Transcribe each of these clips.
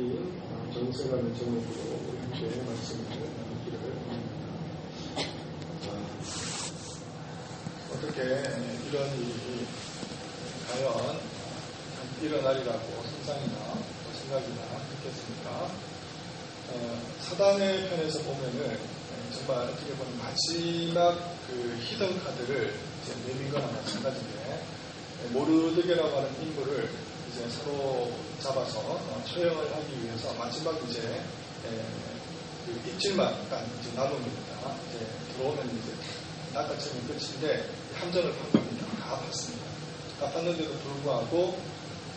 긴 정세관의 제목으로 함께 말씀을 나누기를 합니다. 어떻게 이런 일이 과연 일어나리라고 상상이나 생각이나 했겠습니까? 어, 사단의 편에서 보면은 정말 어떻게 보면 마지막 그 히든 카드를 이제 내민 거나 마찬가지인데 모르드게라고 하는 인물을 이제 서로 잡아서 어, 처형을 하기 위해서 마지막 이제 에, 그 입질만 딱 이제 남음입니다. 이제 들어오면 이제 낚아채면 끝인데 함정을 판 겁니다. 다 봤습니다. 다 봤는데도 불구하고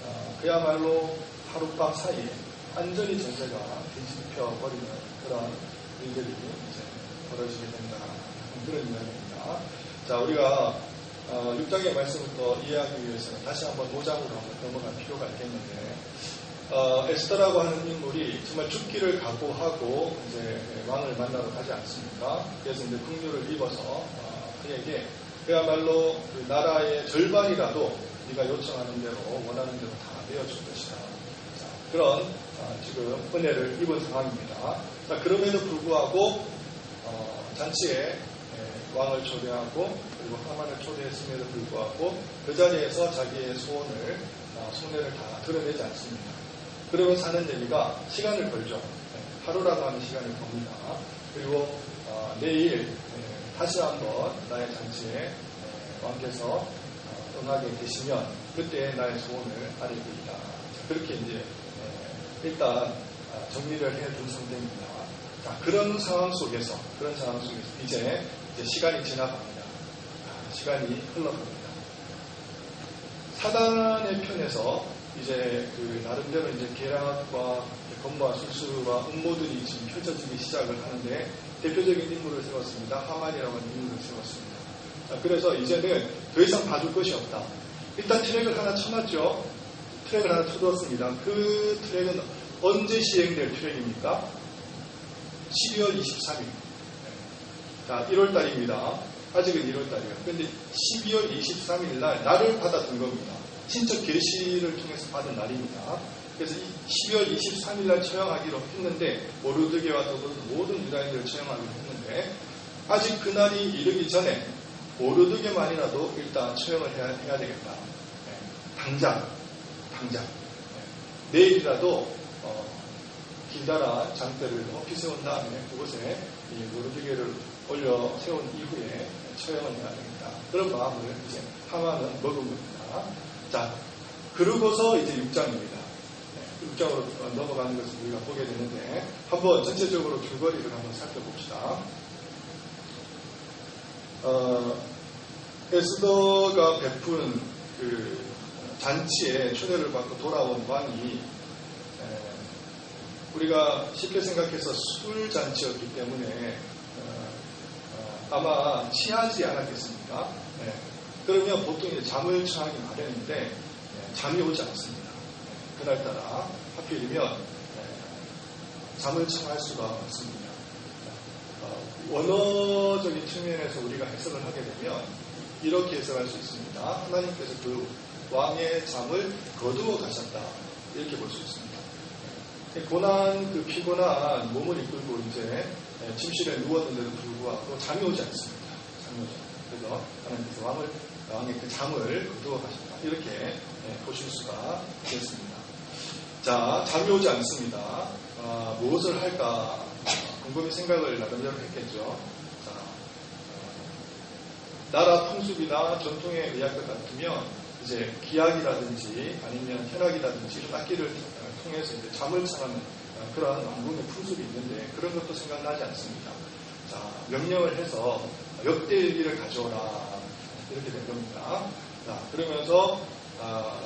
어, 그야말로 하룻밤 사이에 완전히 전세가 뒤집혀 버리는 그런 일들이 이제 벌어지게 된다. 그런 이야기입니다. 자, 우리가 어, 6장의 말씀부터 이해하기 위해서는 다시 한번 5장으로 한번 넘어갈 필요가 있겠는데, 어, 에스더라고 하는 인물이 정말 죽기를 각오하고 이제 왕을 만나러 가지 않습니까? 그래서 이제 국류를 입어서 어, 그에게 그야말로 그 나라의 절반이라도 네가 요청하는 대로 원하는 대로 다 내어줄 것이다. 자, 그런 어, 지금 은혜를 입은 상황입니다. 자, 그럼에도 불구하고 어, 잔치에 예, 왕을 초대하고 그리고 하만을 초대했음에도 불구하고 그 자리에서 자기의 소원을 어, 손해를 다 드러내지 않습니다. 그러면 사는 얘기가 시간을 걸죠. 예, 하루라도 하는 시간을 겁니다. 그리고 어, 내일 예, 다시 한번 나의 잔치에 왕께서 응하게 되시면 그때 나의 소원을 아뢰리이다. 그렇게 이제 일단 아, 정리를 해둔 상태입니다. 자, 그런 상황 속에서 그런 상황 속에서 이제, 이제 시간이 지나갑니다. 아, 시간이 흘러갑니다. 사단의 편에서 이제 그 나름대로 이제 계략과 검과 술수와 음모들이 지금 펼쳐지기 시작을 하는데 대표적인 인물을 세웠습니다. 하만이라고 하는 인물을 세웠습니다. 자, 그래서 이제는 더 이상 봐줄 것이 없다. 일단 트랙을 하나 쳐놨죠. 트랙을 하나 쳐두었습니다. 그 트랙은 언제 시행될 트랙입니까? 12월 23일. 자, 1월달입니다. 아직은 1월달이에요. 그런데 12월 23일 날 날을 받아둔 겁니다. 친척 계시를 통해서 받은 날입니다. 그래서 12월 23일 날 처형하기로 했는데 모르드게와 더불어 모든 유다인들을 처형하기로 했는데 아직 그날이 이르기 전에 모르드게만이라도 일단 처형을 해야, 해야 되겠다. 네. 당장, 당장. 네. 내일이라도 어, 길다란 장대를 높이 세운 다음에 그곳에 이 모르드게를 올려 세운 이후에 처형을 해야 되겠다. 그런 마음을 이제 하마는 먹은 겁니다. 자, 그러고서 이제 6장입니다. 네, 6장으로 넘어가는 것을 우리가 보게 되는데 한번 전체적으로 줄거리를 한번 살펴봅시다. 어, 에스더가 베푼 그 잔치에 초대를 받고 돌아온 왕이 우리가 쉽게 생각해서 술 잔치였기 때문에 어, 어, 아마 취하지 않았겠습니까? 네. 그러면 보통 이제 잠을 청하기 마련인데 네, 잠이 오지 않습니다. 네, 그날따라 하필이면 네, 잠을 청할 수가 없습니다. 어, 원어적인 측면에서 우리가 해석을 하게 되면 이렇게 해석할 수 있습니다. 하나님께서 그 왕의 잠을 거두어 가셨다. 이렇게 볼 수 있습니다. 고난, 그 피곤한 몸을 이끌고 이제 침실에 누웠는데도 불구하고 잠이 오지 않습니다. 잠이 오지 않습니다. 그래서 하나님께서 왕을, 왕의 그 잠을 거두어 가셨다. 이렇게 보실 수가 있겠습니다. 자, 잠이 오지 않습니다. 아, 무엇을 할까? 곰곰이 생각을 나름대로 했겠죠. 자, 나라 풍습이나 전통에 의할 것 같으면 이제 기약이라든지 아니면 현악이라든지 이런 악기를 통해서 이제 잠을 청하는 그러한 왕궁의 풍습이 있는데 그런 것도 생각나지 않습니다. 자, 명령을 해서 역대 일기를 가져오라 이렇게 된 겁니다. 자, 그러면서 아,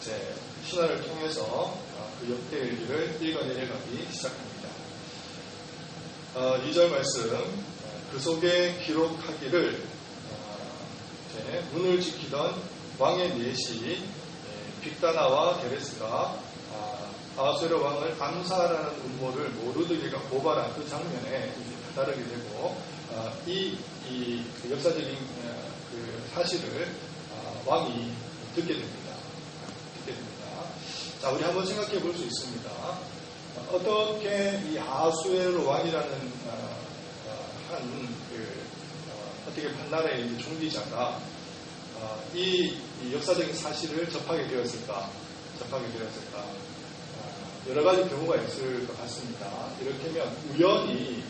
제 신화를 통해서 그 역대 일기를 읽어내려가기 시작합니다. 아, 2절 말씀 그 속에 기록하기를 아, 문을 지키던 왕의 넷이 빅다나와 데레스가 아수르 왕을 암살하는 음모를 모르드게가 고발한 그 장면에 다다르게 되고 이, 이 그 역사적인 그 사실을 왕이 듣게 됩니다. 듣게 됩니다. 자, 우리 한번 생각해 볼 수 있습니다. 어떻게 이 아수에르 왕이라는 어, 어, 한그 어, 어떻게 판나라의 종기자가 어, 이, 이, 역사적인 사실을 접하게 되었을까? 접하게 되었을까? 어, 여러 가지 경우가 있을 것 같습니다. 이렇게면 우연히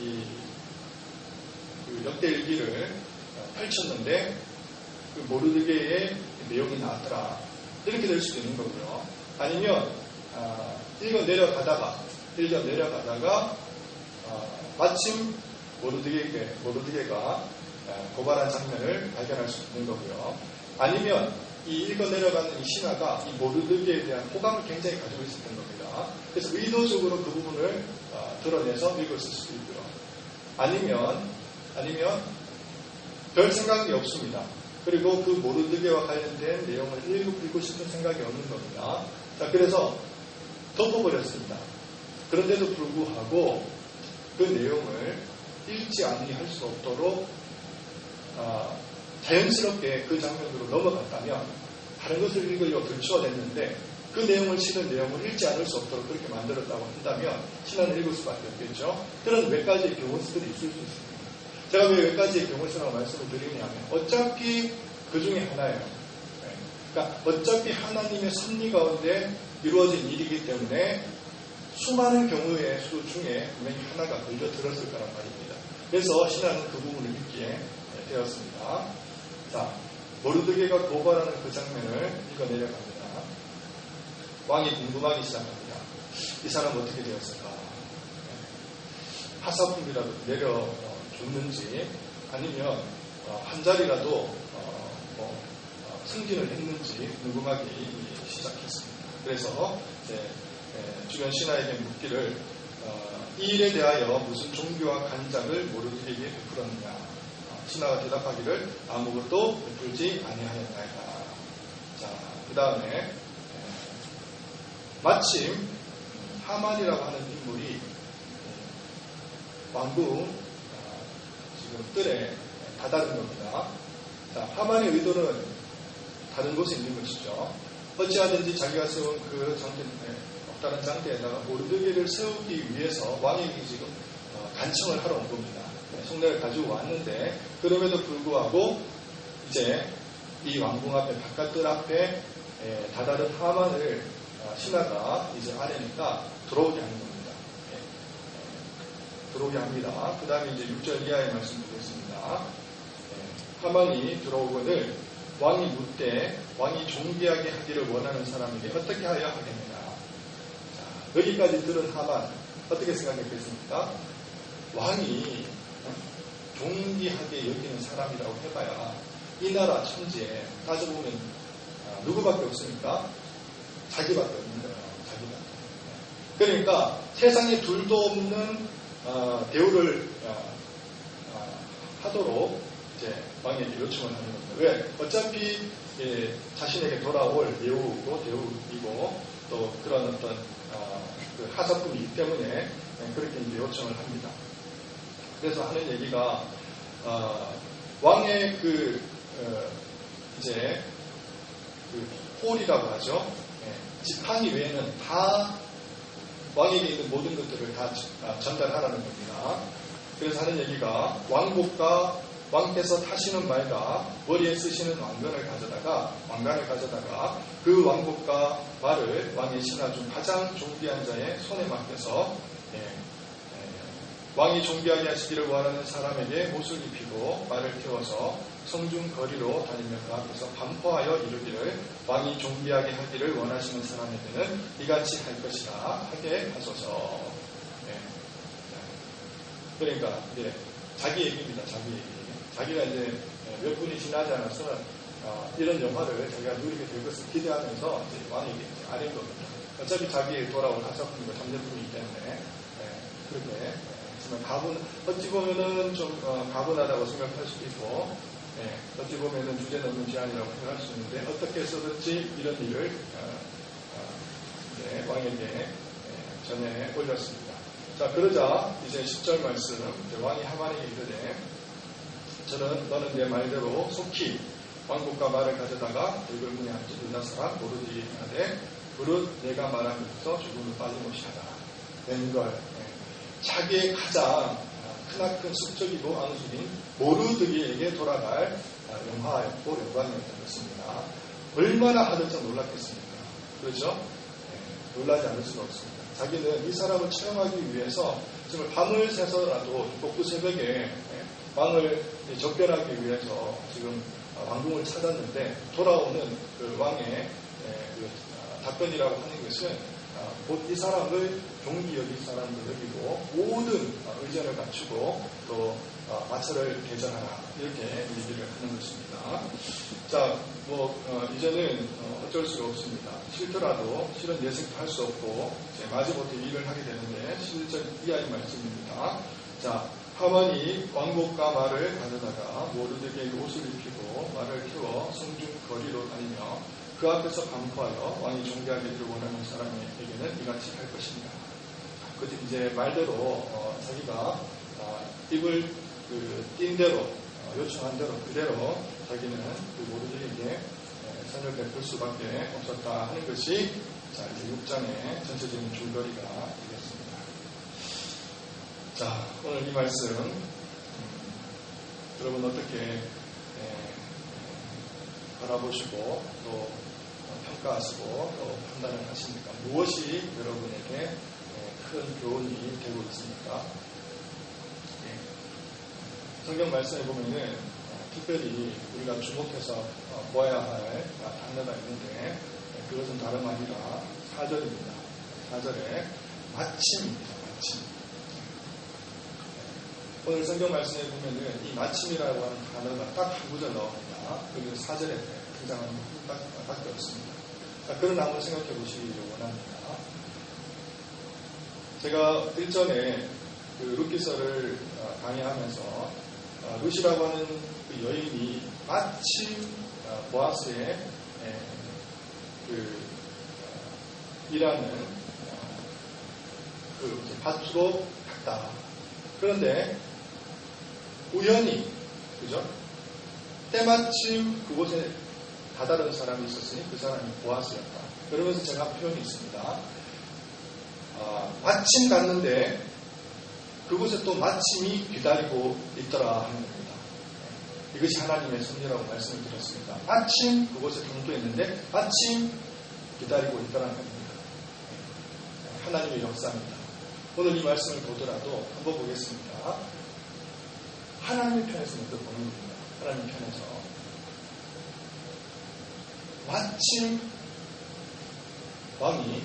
이, 그 역대 일기를 펼쳤는데 그 모르드게의 내용이 나왔더라. 이렇게 될 수도 있는 거고요. 아니면 어, 읽어 내려가다가 읽어 내려가다가 어, 마침 모르드게게 모르드게가 어, 고발한 장면을 발견할 수 있는 거고요. 아니면 이 읽어 내려가는 이 신하가 이 모르드게에 대한 호감을 굉장히 가지고 있었던 겁니다. 그래서 의도적으로 그 부분을 어, 드러내서 읽었을 수도 있고요. 아니면 아니면 별 생각이 없습니다. 그리고 그 모르드게와 관련된 내용을 읽고 싶은 생각이 없는 겁니다. 자, 그래서 덮어버렸습니다. 그런데도 불구하고 그 내용을 읽지 아니할 수 없도록 어, 자연스럽게 그 장면으로 넘어갔다면 다른 것을 읽으려고 들추어냈는데 그 내용을 실은 내용을 읽지 않을 수 없도록 그렇게 만들었다고 한다면 신화는 읽을 수밖에 없겠죠. 그런 몇 가지의 경우들이 있을 수 있습니다. 제가 왜 몇 가지의 경우수라고 말씀을 드리냐면 어차피 그 중에 하나예요. 네. 그러니까 어차피 하나님의 섭리 가운데 이루어진 일이기 때문에 수많은 경우의 수 중에 분명히 하나가 걸려 들었을 거란 말입니다. 그래서 신앙은 그 부분을 믿기에 되었습니다. 자, 모르드게가 고발하는 그 장면을 읽어 내려갑니다. 왕이 궁금하기 시작합니다. 이 사람 어떻게 되었을까? 네. 하사품이라도 내려 줬는지 아니면 어, 한 자리라도 어, 뭐, 어, 승진을 했는지 궁금하기 시작했습니다. 그래서 주변 신하에게 묻기를 이 일에 대하여 무슨 종교와 간장을 모르게에게 베풀었느냐 신하가 대답하기를 아무것도 베풀지 아니하였나이다. 자, 그 다음에 마침 하만이라고 하는 인물이 왕궁 지금 뜰에 다다른 겁니다. 자, 하만의 의도는 다른 곳에 있는 것이죠. 어찌하든지 자기가 세운 그 장대, 다른 장대에다가 모르드게를 세우기 위해서 왕에게 지금 어, 간청을 하러 온 겁니다. 네, 성례를 가지고 왔는데 그럼에도 불구하고 이제 이 왕궁 앞에 바깥뜰 앞에 다다른 하만을 어, 신하가 이제 아래니까 들어오게 하는 겁니다. 들어오게 합니다. 그 다음에 이제 6절 이하의 말씀 보겠습니다. 네, 하만이 들어오거늘 왕이 묻되 왕이 존귀하게 하기를 원하는 사람에게 어떻게 하여 하겠느냐. 자, 여기까지 들은 하만 어떻게 생각했겠습니까? 왕이 존귀하게 여기는 사람이라고 해봐야 이 나라 천지에 따져보면 아, 누구밖에 없습니까? 자기밖에 없는 거예요. 자기밖에. 그러니까 세상에 둘도 없는 어, 대우를 어, 어, 하도록 이제 왕에게 요청을 하는 겁니다. 왜? 어차피 예, 자신에게 돌아올 배우고 대우이고 또 그런 어떤 그 하사품이기 때문에 예, 그렇게 이제 요청을 합니다. 그래서 하는 얘기가 왕의 그 이제 그 홀이라고 하죠. 예, 지팡이 외에는 다 왕에게 있는 모든 것들을 다 아, 전달하라는 겁니다. 그래서 하는 얘기가 왕복과 왕께서 타시는 말과 머리에 쓰시는 왕관을 가져다가 왕관을 가져다가 그 왕복과 말을 왕의 신하 중 가장 존귀한 자의 손에 맡겨서 예, 왕이 존귀하게 하시기를 원하는 사람에게 옷을 입히고 말을 태워서 성중 거리로 다니며 그 앞에서 반포하여 이르기를 왕이 존귀하게 하기를 원하시는 사람에게는 이같이 할 것이라 하게 하소서. 네. 그러니까 이제 자기 얘기입니다. 자기 얘기. 자기가 이제 몇 분이 지나지 않아서 어, 이런 영화를 자기가 누리게 될 것을 기대하면서 이제 왕에게 아닌 겁니다. 어차피 자기의 돌아올 하사품이고 잠재품이기 때문에 네, 그렇게 있지만 가분, 어찌 보면은 좀 어, 가분하다고 생각할 수도 있고, 예, 어찌 보면은 주제 넘는 제안이라고 생각할 수 있는데, 어떻게 해서든지 이런 일을 어, 어, 네, 왕에게 예, 전해 올렸습니다. 자, 그러자 이제 10절 말씀, 왕이 하만에게 이르되, 저는 너는 내 말대로 속히 왕국과 말을 가져다가 늙은 문에 유다 사람 모르디 하되 무릇 내가 말한 것에서 조금을 빠짐없이 하다. 웬걸 예. 자기의 가장 크나큰 숙적이고 앙숙인 모르드기에게 돌아갈 영화였고 영광이었던 것입니다. 얼마나 하늘짝 놀랐겠습니까? 그렇죠? 예. 놀라지 않을 수가 없습니다. 자기는 이 사람을 체험하기 위해서 정말 밤을 새서라도 복부 새벽에 예, 왕을 접견하기 위해서 지금 왕궁을 찾았는데 돌아오는 그 왕의 예, 그 답변이라고 하는 것은 곧 이 사람을 종기 여기 사람을 여기고 모든 의전을 갖추고 또 마차를 개전하라 이렇게 얘기를 하는 것입니다. 자, 뭐 어, 이제는 어쩔 수가 없습니다. 싫더라도 실은 예측도 할 수 없고 마지못해 일을 하게 되는데 실전 이하의 말씀입니다. 자, 하만이 왕복과 말을 가져다가 모르드에게 옷을 입히고 말을 태워 성중 거리로 다니며 그 앞에서 반포하여 왕이 존귀하기를 원하는 사람에게는 이같이 할 것입니다. 그 이제 말대로 어, 자기가 어, 입을 그띈 대로 어, 요청한 대로 그대로 자기는 그 모르드에게 선을 베풀 수밖에 없었다 하는 것이 자 이제 6장의 전체적인 줄거리가 되겠습니다. 자 오늘 이 말씀 음, 여러분 어떻게 에, 바라보시고 또 평가하시고 또 판단을 하십니까? 무엇이 여러분에게 큰 교훈이 되고 있습니까? 예. 성경 말씀에 보면은 어, 특별히 우리가 주목해서 어, 보아야 할 단어가 있는데 예, 그것은 다름 아니라 4절입니다. 4절에 마침입니다. 마침. 예. 오늘 성경 말씀에 보면은 이 마침이라고 하는 단어가 딱 한 구절 나옵니다. 그리고 4절에 등장하는 밖에 없습니다. 그런 한번 생각해 보시기 원합니다. 제가 일전에 그 루키서를 어, 강의하면서 어, 루시라고 하는 그 여인이 마침 어, 보아스의 그 일하는 그 밭으로 갔다. 그런데 우연히 그죠? 때마침 그곳에 다다른 사람이 있었으니 그 사람이 보아스였다. 그러면서 제가 표현이 있습니다. 아, 마침 갔는데 그곳에 또 마침이 기다리고 있더라 하는 겁니다. 이것이 하나님의 섭리라고 말씀을 드렸습니다. 마침 그곳에 당도했는데 마침 기다리고 있더라는 겁니다. 하나님의 역사입니다. 오늘 이 말씀을 보더라도 한번 보겠습니다. 하나님의 편에서 먼저 보는 겁니다. 하나님 편에서. 마침 왕이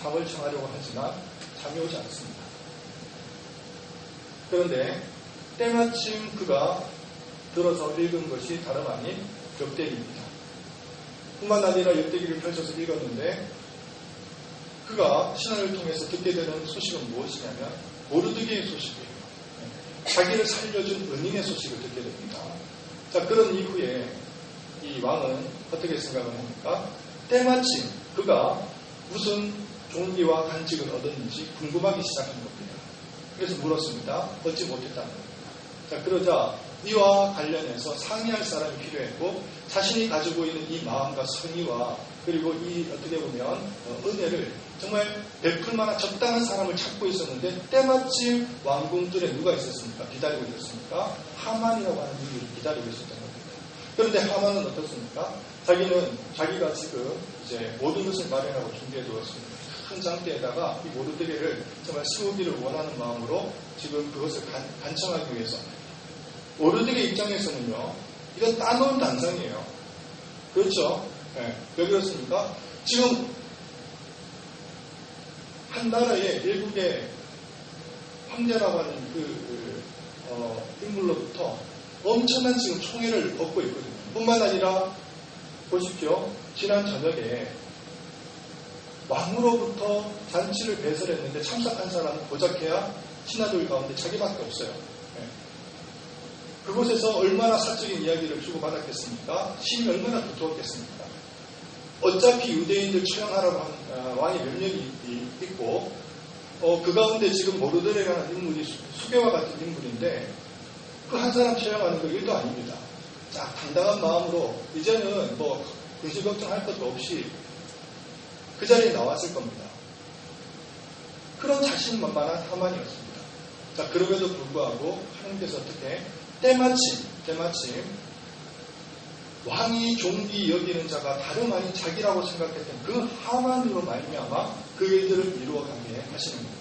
잠을 청하려고 하지만 잠이 오지 않습니다. 그런데 때마침 그가 들어서 읽은 것이 다름 아닌 역대기입니다. 뿐만 아니라 역대기를 펼쳐서 읽었는데 그가 신앙을 통해서 듣게 되는 소식은 무엇이냐면 모르드게의 소식이에요. 자기를 살려준 은인의 소식을 듣게 됩니다. 자, 그런 이후에 이 왕은 어떻게 생각을 합니까? 때마침 그가 무슨 종기와 간직을 얻었는지 궁금하기 시작한 겁니다. 그래서 물었습니다. 얻지 못했다는 겁니다. 자, 그러자 이와 관련해서 상의할 사람이 필요했고 자신이 가지고 있는 이 마음과 성의와 그리고 이 어떻게 보면 어, 은혜를 정말 베풀 만한 적당한 사람을 찾고 있었는데 때마침 왕궁들에 누가 있었습니까? 기다리고 있었습니까? 하만이라고 하는 분이 기다리고 있었던 겁니다. 그런데 하만은 어떻습니까? 자기는 자기가 지금 이제 모든 것을 마련하고 준비해 두었습니다. 큰 장대에다가 이 모르드게를 정말 세우기를 원하는 마음으로 지금 그것을 간, 간청하기 위해서 모르드게 입장에서는요 이건 따놓은 단상이에요 그렇죠? 네. 왜 그렇습니까? 지금 한 나라의 일국의 황제라고 하는 그, 그 어, 인물로부터 엄청난 지금 총애를 얻고 있거든요. 뿐만 아니라 보십시오. 지난 저녁에 왕으로부터 잔치를 배설했는데 참석한 사람은 고작해야 신하들 가운데 자기밖에 없어요. 네. 그곳에서 얼마나 사적인 이야기를 주고받았겠습니까? 힘이 얼마나 두터웠겠습니까? 어차피 유대인들 처형하라고 한 아, 왕이 몇 명이 있고 어, 그 가운데 지금 모르드레라는 인물이 수계와 같은 인물인데 그 한 사람 처형하는 거 일도 아닙니다. 자, 당당한 마음으로 이제는 뭐 근심 걱정할 것도 없이 그 자리에 나왔을 겁니다. 그런 자신만만한 하만이었습니다. 자, 그럼에도 불구하고 하나님께서 어떻게 때마침, 때마침 왕이 종기 여기는 자가 다름 아닌 자기라고 생각했던 그 하만으로 말미암아 그 일들을 이루어가게 하시는 겁니다.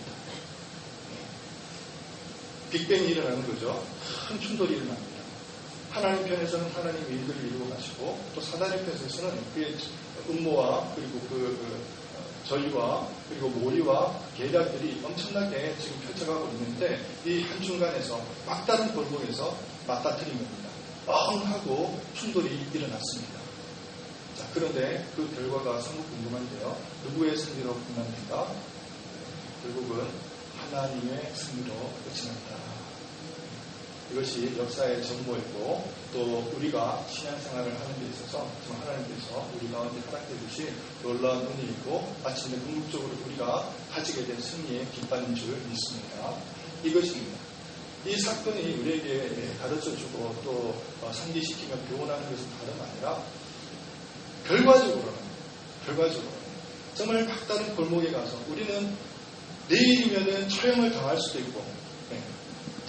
빅뱅이 일어나는 거죠. 큰 충돌이 일어납니다. 하나님 편에서는 하나님의 일들을 이루어 가시고 또 사단의 편에서는 그의 음모와 그리고 그, 그 저희와 그리고 모의와 계략들이 엄청나게 지금 펼쳐가고 있는데 이 한중간에서 막다른 골목에서 맞닥뜨린 겁니다. 뻥 하고 충돌이 일어났습니다. 자, 그런데 그 결과가 상당히 궁금한데요. 누구의 승리로 끝납니까? 결국은 하나님의 승리로 끝이 납니다. 이것이 역사의 전부이고 또 우리가 신앙생활을 하는 데 있어서 정말 하나님께서 우리 가운데 허락해 주신 놀라운 은혜이고 마침내 궁극적으로 우리가 가지게 된 승리의 기반인 줄 믿습니다. 이것입니다. 이 사건이 우리에게 가르쳐 주고 또 상기시키며 교훈하는 것은 다름 아니라 결과적으로는 결과적으로 정말 막다른 골목에 가서 우리는 내일이면은 처형을 당할 수도 있고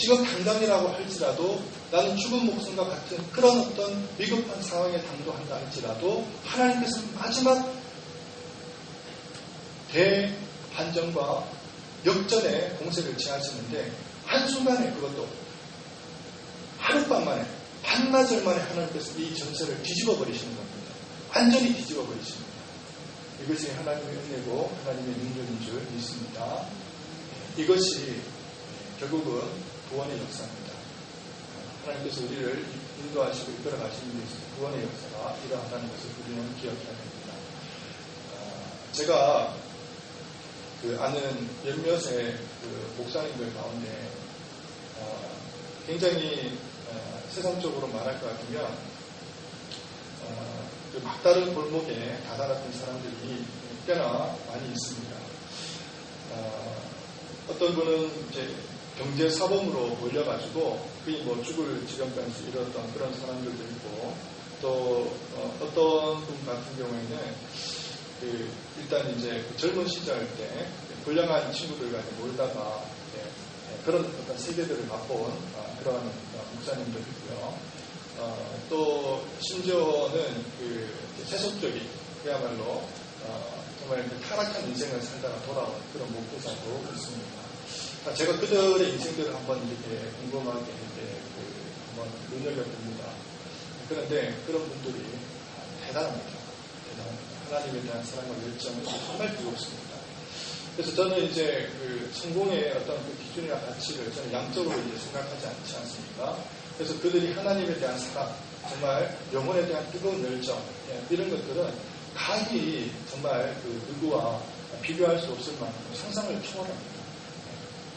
지금 당장이라고 할지라도 나는 죽은 목숨과 같은 그런 어떤 위급한 상황에 당도한다 할지라도 하나님께서 마지막 대반전과 역전의 공세를 취하시는데 한순간에 그것도 하룻밤 만에 한나절 만에 하나님께서 이 전세를 뒤집어 버리시는 겁니다. 완전히 뒤집어 버리십니다. 이것이 하나님의 은혜고 하나님의 능력인 줄 믿습니다. 이것이 결국은 구원의 역사입니다. 하나님께서 우리를 인도하시고 이끌어 가시는 데 있어서 구원의 역사가 일어난다는 것을 우리는 기억해야 됩니다. 아, 제가 그 아는 몇몇의 그 목사님들 가운데 어, 굉장히 어, 세상적으로 말할 것 같으면 어, 그 막다른 골목에 다다랐던 사람들이 꽤나 많이 있습니다. 어떤 분은 이제 경제 사범으로 몰려가지고 거의 뭐 죽을 지경까지 이뤘던 그런 사람들도 있고 또 어, 떤분 같은 경우에는 그 일단 이제 그 젊은 시절 때 불량한 친구들과 놀다가 예, 그런 어떤 세계들을 맛본 어, 그런 어, 목사님도 있고요. 어, 또 심지어는 그 세속적인 그야말로 어, 정말 그 타락한 인생을 살다가 돌아온 그런 목회자도 있습니다. 아, 제가 그들의 인생들을 한번 이렇게 궁금하게 이렇게 그 한번 눈여겨봅니다. 그런데 그런 분들이 대단합니다. 대단합니다. 하나님에 대한 사랑과 열정은 정말 뜨겁습니다. 그래서 저는 이제 그 성공의 어떤 그 기준이나 가치를 저는 양적으로 이제 생각하지 않지 않습니까? 그래서 그들이 하나님에 대한 사랑, 정말 영혼에 대한 뜨거운 열정, 예, 이런 것들은 가히 정말 그 누구와 비교할 수 없을 만큼 상상을 초월합니다.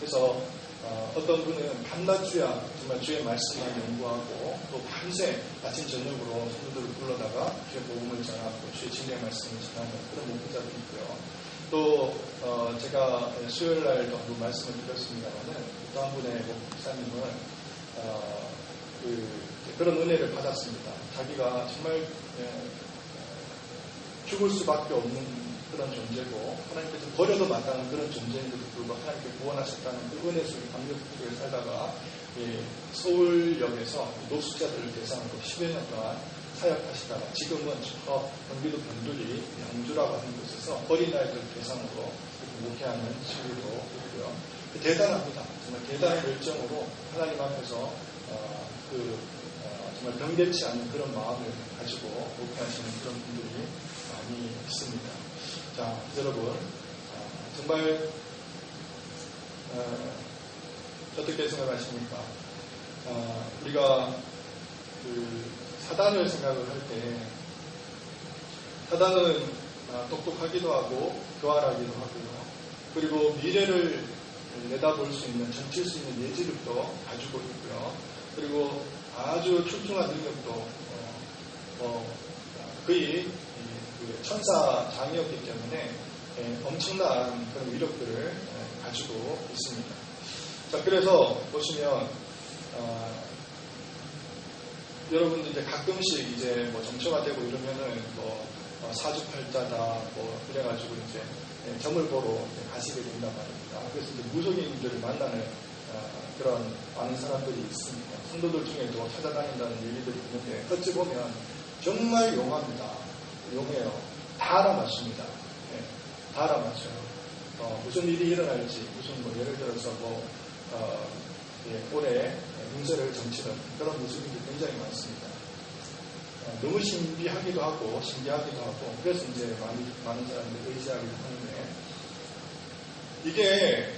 그래서 어, 떤 분은 밤낮주야 정말 주의 말씀만 연구하고 또 밤새 아침 저녁으로 성도들을 불러다가 주의 복음을 전하고 주의 진리의 말씀을 전하는 그런 목표자도 있고요. 또 어, 제가 수요일 날도 한번 말씀을 드렸습니다만은 또 한 분의 목사님은 어, 그, 그런 은혜를 받았습니다. 자기가 정말 예, 죽을 수밖에 없는 그런 존재고 하나님께서 버려도 마땅한 그런 존재인데도 불구하고 하나님께 구원하셨다는 그 은혜 속에 속에 살다가 예, 서울역에서 노숙자들을 대상으로 10여 년 동안 사역하시다가 지금은 저 경기도 변두리 양주라고 하는 곳에서 어린 아이들 대상으로 목회하는 친구도 있고요. 대단합니다. 정말 대단한 열정으로 하나님 앞에서 어, 그 어, 정말 변개치 않는 그런 마음을 가지고 목회하시는 그런 분들이 많이 있습니다. 자, 여러분, 어, 정말 어, 어떻게 생각하십니까? 어, 우리가 그 사단을 생각을 할 때 사단은 어, 똑똑하기도 하고 교활하기도 하고요. 그리고 미래를 내다볼 수 있는, 점칠 수 있는 예지력도 가지고 있고요. 그리고 아주 출중한 능력도 어, 어, 거의 그 천사 장이었기 때문에 예, 엄청난 그런 위력들을 예, 가지고 있습니다. 자, 그래서 보시면 어, 여러분들 이제 가끔씩 이제 뭐 정처가 되고 이러면은 뭐 어, 사주팔자다 뭐 그래가지고 이제 예, 점을 보러 가시게 된단 말입니다. 그래서 이제 무속인들을 만나는 어, 그런 많은 사람들이 있습니다. 성도들 중에도 찾아다닌다는 얘기들이 있는데 어찌 보면 정말 용합니다. 용해요. 다 알아맞습니다. 예, 다 알아맞혀요. 어, 무슨 일이 일어날지 무슨 뭐 예를 들어서 뭐 어, 예, 올해 문제를 정치는 그런 모습이 굉장히 많습니다. 어, 너무 신비하기도 하고 신기하기도 하고 그래서 이제 많이, 많은 사람들이 의지하기도 하는데 이게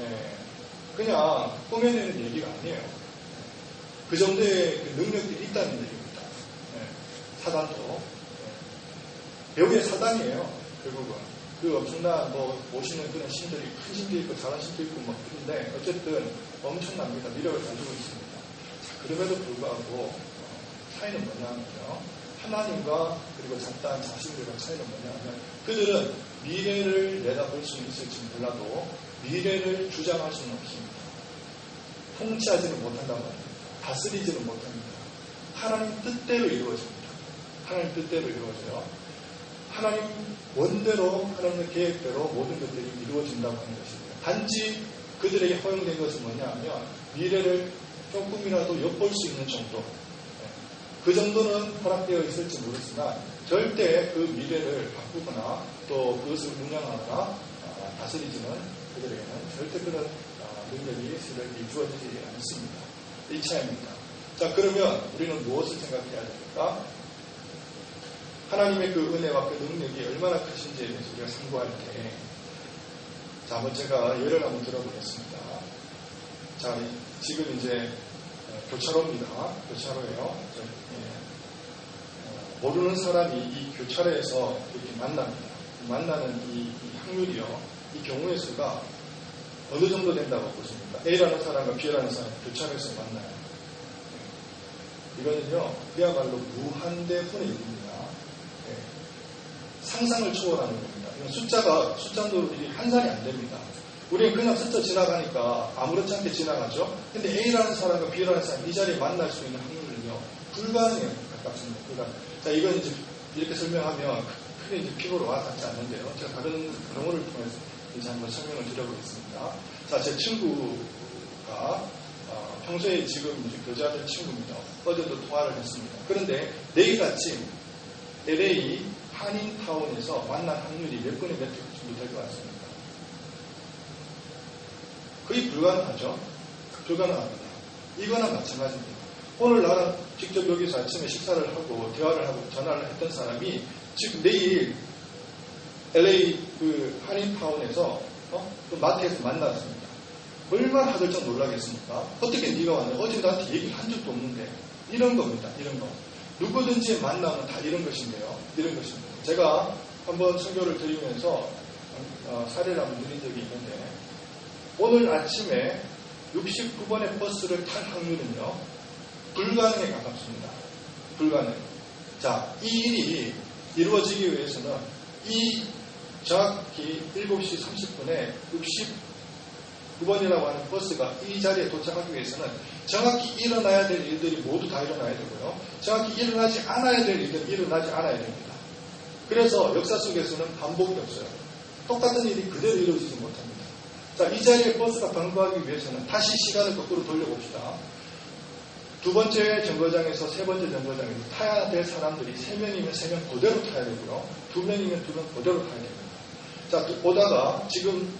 예, 그냥 꾸며내는 얘기가 아니에요. 그 정도의 그 능력들이 있다는 얘기입니다. 예, 사단도 예, 배우의 사단이에요. 결국은 그 엄청난 뭐 모시는 그런 신들이 큰 신도 있고 작은 신도 있고 뭐 그런데 어쨌든 엄청납니다. 미력을 가지고 있습니다. 자, 그럼에도 불구하고 어, 차이는 뭐냐면요. 하나님과 그리고 잡다한 자신들과 차이는 뭐냐면 그들은 미래를 내다볼 수는 있을지 몰라도 미래를 주장할 수는 없습니다. 통치하지는 못한단 말입니다. 다스리지는 못합니다. 하나님 뜻대로 이루어집니다. 하나님 뜻대로 이루어져요. 하나님 원대로 하나님의 계획대로 모든 것들이 이루어진다고 하는 것이고요. 단지 그들에게 허용된 것은 뭐냐 하면 미래를 조금이라도 엿볼 수 있는 정도 네. 그 정도는 허락되어 있을지 모르지만 절대 그 미래를 바꾸거나 또 그것을 운영하거나 아, 다스리지는 그들에게는 절대 그런 아, 능력이 스들에게 주어지지 않습니다. 이 차이입니다. 자 그러면 우리는 무엇을 생각해야 됩니까? 하나님의 그 은혜와 그 능력이 얼마나 대해서 우리가 상고할 때, 자, 한번 제가 예를 한번 들어보겠습니다. 자, 지금 이제 어, 교차로입니다. 교차로예요. 예. 어, 모르는 사람이 이 교차로에서 이렇게 만납니다. 만나는 이, 이 확률이요. 이 경우의 수가 어느 정도 된다고 보십니까? A라는 사람과 B라는 사람 교차로에서 만나요. 예. 이거는요, 그야말로 무한대 분의 일입니다. 상상을 초월하는 겁니다. 숫자가, 숫자도 한산이 안 됩니다. 우리는 그냥 스쳐 지나가니까 아무렇지 않게 지나가죠. 근데 A라는 사람과 B라는 사람 이 자리에 만날 수 있는 확률은요, 불가능해요. 가깝습니다. 불가능. 자, 이건 이제 이렇게 설명하면 크게 이제 피부로 와닿지 않는데요. 제가 다른 경우를 통해서 이제 한번 설명을 드려보겠습니다. 자, 제 친구가 어, 평소에 지금 이제 교제하던 친구입니다. 어제도 통화를 했습니다. 그런데 내일 아침 LA 한인타운에서 만난 확률이 몇 분의 몇 정도 될 것 같습니다. 거의 불가능하죠? 불가능합니다. 이거나 마찬가지입니다. 오늘 나랑 직접 여기서 아침에 식사를 하고 대화를 하고 전화를 했던 사람이 지금 내일 LA 그 한인타운에서 어? 그 마트에서 만났습니다. 얼마나 하들짝 놀라겠습니까? 어떻게 네가 왔냐? 어제 나한테 얘기를 한 적도 없는데 이런 겁니다. 이런 거. 누구든지 만나면 다 이런 것인데요. 이런 것입니다. 제가 한번 설교를 드리면서 어, 사례를 한번 드린 적이 있는데 오늘 아침에 69번의 버스를 탈 확률은요 불가능에 가깝습니다. 불가능. 자, 이 일이 이루어지기 위해서는 이 정확히 7시 30분에 69번이라고 하는 버스가 이 자리에 도착하기 위해서는 정확히 일어나야 될 일들이 모두 다 일어나야 되고요. 정확히 일어나지 않아야 될 일들이 일어나지 않아야 됩니다. 그래서 역사 속에서는 반복이 없어요. 똑같은 일이 그대로 이루어지지 못합니다. 자, 이 자리에 버스가 방부하기 위해서는 다시 시간을 거꾸로 돌려봅시다. 두 번째 정거장에서 세 번째 정거장에서 타야 될 사람들이 세 명이면 세 명 그대로 타야 되고요. 두 명이면 두 명 그대로 타야 됩니다. 자, 오다가 지금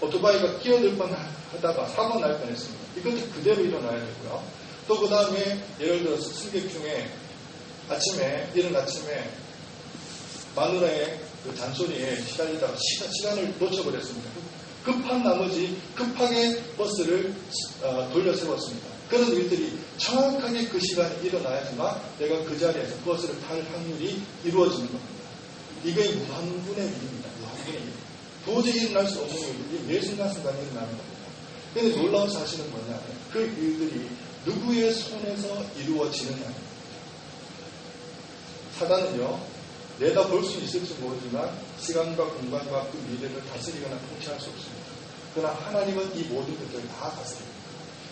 오토바이가 끼어들 뻔 하다가 사고 날 뻔했습니다. 이것도 그대로 일어나야 되고요. 또 그 다음에 예를 들어서 승객 중에 아침에 이른 아침에 마누라의 그 잔소리에 시달리다가 시간, 시간 을 놓쳐버렸습니다. 급한 나머지 급하게 버스를 어, 돌려 세웠습니다. 그런 일들이 정확하게 그 시간에 일어나야지만 내가 그 자리에서 버스를 탈 확률이 이루어지는 겁니다. 이게 무한분의 일입니다. 무한분의 일. 도저히 일어날 수 없는 일이 매 순간순간 일어나는 겁니다. 그런데 놀라운 사실은 뭐냐. 그 일들이 누구의 손에서 이루어지느냐. 사단은요, 내다 볼 수 있을지 모르지만 시간과 공간과 그 미래를 다스리거나 통치할 수 없습니다. 그러나 하나님은 이 모든 것들을 다 다스립니다.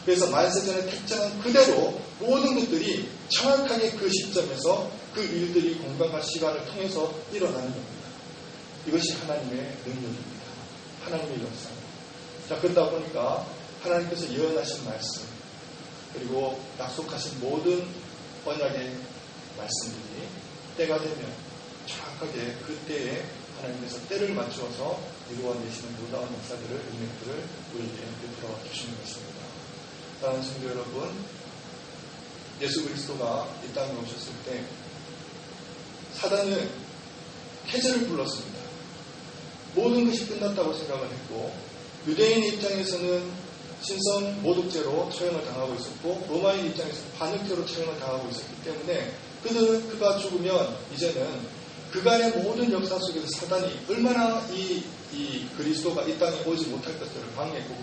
그래서 만세전의 특징은 그대로 모든 것들이 정확하게 그 시점에서 그 일들이 공간과 시간을 통해서 일어나는 겁니다. 이것이 하나님의 능력입니다. 하나님의 역사입니다. 자, 그러다 보니까 하나님께서 예언하신 말씀, 그리고 약속하신 모든 언약의 말씀들이 때가 되면 정확하게 그때에 하나님께서 때를 맞추어서 이루어내시는 놀라운 역사들을, 은혜들을 우리에게 베풀어 주시는 것입니다. 사랑하는 성도 여러분, 예수 그리스도가 이 땅에 오셨을 때 사단은 해제를 불렀습니다. 모든 것이 끝났다고 생각을 했고 유대인 입장에서는 신성 모독죄로 처형을 당하고 있었고 로마인 입장에서 반역죄로 처형을 당하고 있었기 때문에 그들은 그가 죽으면 이제는 그간의 모든 역사 속에서 사단이 얼마나 이, 이 그리스도가 이 땅에 오지 못할 것들을 방해했고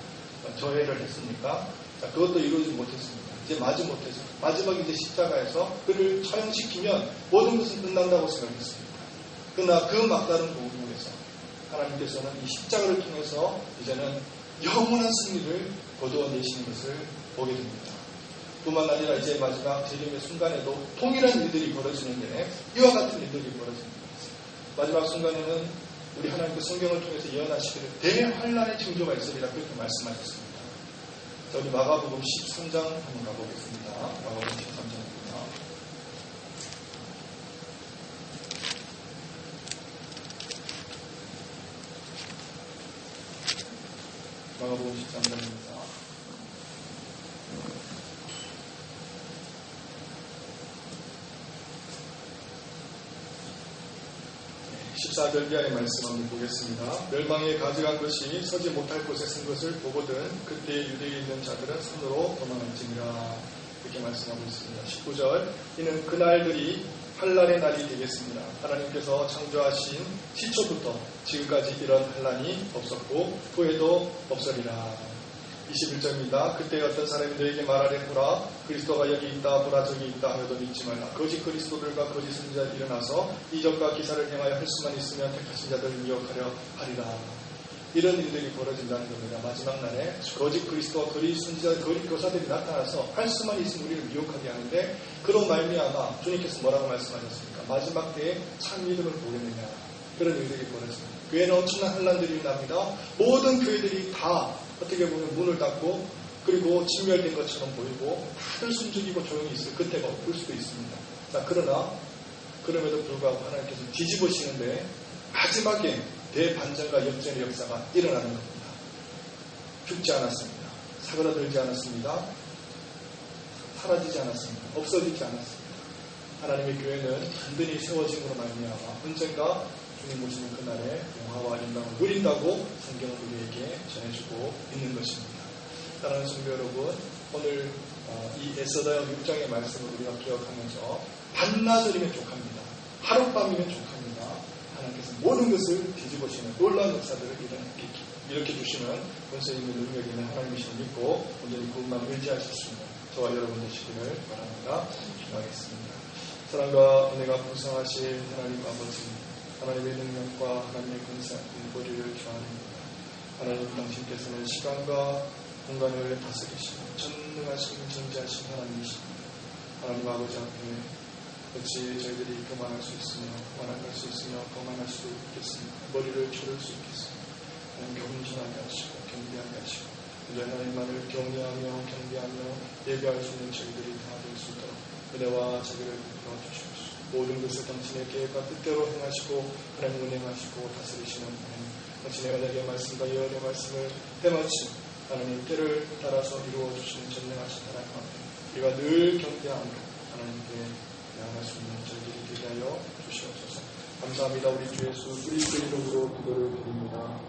저해를 했습니까? 자, 그것도 이루어지지 못했습니다. 이제 마지 못해서 마지막 이제 십자가에서 그를 처형시키면 모든 것은 끝난다고 생각했습니다. 그러나 그 막다른 부분에서 하나님께서는 이 십자가를 통해서 이제는 영원한 승리를 거두어내시는 것을 보게 됩니다. 뿐만 아니라 이제 마지막 재림의 순간에도 동일한 일들이 벌어지는데 이와 같은 일들이 벌어집니다. 마지막 순간에는 우리 하나님께 성경을 통해서 예언하시기를 대환란의 징조가 있으리라 그렇게 말씀하셨습니다. 자, 우리 마가복음 13장 한번 가보겠습니다. 마가복음 13장입니다. 마가복음 13장입니다. 14절 이하의 말씀 한번 보겠습니다. 멸망에 가져간 것이 서지 못할 곳에 쓴 것을 보거든 그때 유대에 있는 자들은 손으로 도망할지니라 이렇게 말씀하고 있습니다. 19절 이는 그날들이 환란의 날이 되겠습니다. 하나님께서 창조하신 시초부터 지금까지 이런 환란이 없었고 후에도 없으리라. 21절입니다. 그때 어떤 사람이 너에게 보라 그리스도가 여기 있다 보라 저기 있다 하여도 믿지 말라. 거짓 그리스도들과 거짓 선지자 일어나서 이적과 기사를 행하여 할 수만 있으면 택하신 자들을 미혹하려 하리라. 이런 일들이 벌어진다는 겁니다. 마지막 날에 거짓 그리스도와 거짓 선지자, 거짓 교사들이 나타나서 할 수만 있으면 우리를 미혹하게 하는데 그런 말미암아 주님께서 뭐라고 말씀하셨습니까? 마지막 때에 참 믿음을 보겠느냐 그런 일들이 벌어집니다. 교회는 엄청난 환란들이 납니다. 모든 교회들이 다 어떻게 보면 문을 닫고 그리고 진멸된 것처럼 보이고 다들 숨죽이고 조용히 있을 그때가 올 수도 있습니다. 자, 그러나 그럼에도 불구하고 하나님께서 뒤집으시는데 마지막에 대반전과 역전의 역사가 일어나는 겁니다. 죽지 않았습니다. 사그라들지 않았습니다. 사라지지 않았습니다. 없어지지 않았습니다. 하나님의 교회는 단든히 세워짐으로 말미암아 언젠가 주님 오시는 그날에 영화와 영광을 누린다고 성경은 우리에게 전해주고 있는 것입니다. 사랑하는 성도 여러분, 오늘 어, 이 에스더여 6장의 말씀을 우리가 기억하면서 반나절이면 족합니다. 하룻밤이면 족합니다. 하나님께서 모든 것을 뒤집으시는 놀라운 역사들을 이렇게 주시는 있는 능력 있는 하나님이신 믿고 온전히 그것만 의지하실 수 있는 저와 여러분 되시기를 바랍니다. 기도하겠습니다. 사랑과 은혜가 풍성하신 하나님 아버지 하나님의 능력과 하나님의 권리를 교환합니다. 하나님 당신께서는 시간과 공간을 다스리시고 전능하신 존재하신 하나님이십니다. 하나님 아버지 앞에 어찌 저희들이 교만할 수 있으며 완악할 수 있으며 거만할 수 있겠습니까? 머리를 조를 수 있겠습니까? 하나님 겸손하게 하시고 경배하게 하시고 이제 하나님만을 경외하며 경배하며 예배할 수 있는 저희들이 다 될 수 있도록 은혜와 자비를 베풀어 주시옵소서. 모든 것을 당신의 계획과 뜻대로 행하시고 하나님 운행하시고 다스리시는 하나님 당신의 언약의 말씀과 예언의 말씀을 해마치 하나님 때를 따라서 이루어 주시는 전능하신 하나님 앞에 우리가 늘 경배함으로 하나님께 나아갈 수 있는 저희들이 되게 하여 주시옵소서. 감사합니다. 우리 주 예수 그리스도 이름으로 기도를 드립니다.